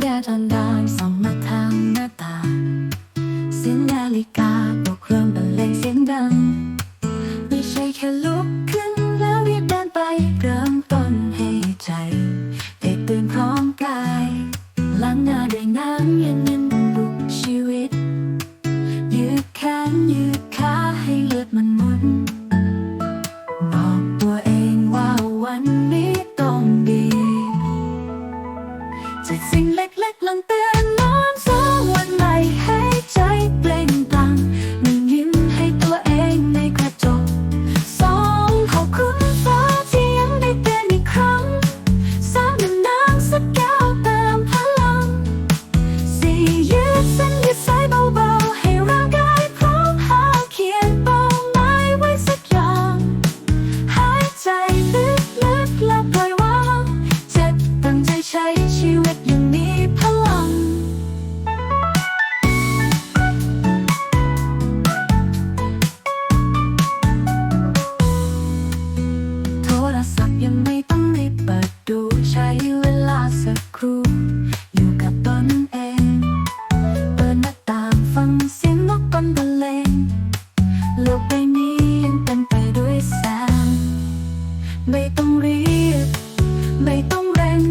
แดดอ่อดอสองมาทางหน้าตาเสียงนาฬิกาบกเริ่มบรรเลงเสียงดัง ไม่ใช่แค่ลุกขึ้นแล้วรีบเดินไปเริ่มต้นให้ใจได้ตื่นพร้อมกายล้างหน้าด้วยน้ำเย็น จากสิ่งเล็กๆหลังเตือน สักครู่อยู่กับตนเอง เปิดหน้าต่างฟังเสียงนกบนบรรเลงโลกใบนี้ยังเต็มไปด้วยแสง ไม่ต้องรีบ ไม่ต้องเร่ง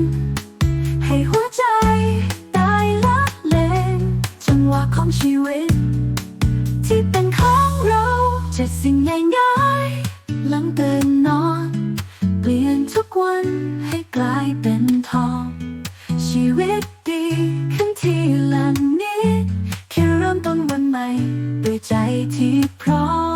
ให้หัวใจได้ละเลงจังหวะของชีวิต ที่เป็นของเราจ็ดสิ่งง่ายๆหลังตื่นนอน เปลี่ยนทุกวันให้กลายเป็น ชีวิตดีขึ้นทีหลังนี้ แค่เริ่มต้นวันใหม่ด้วยใจที่พร้อม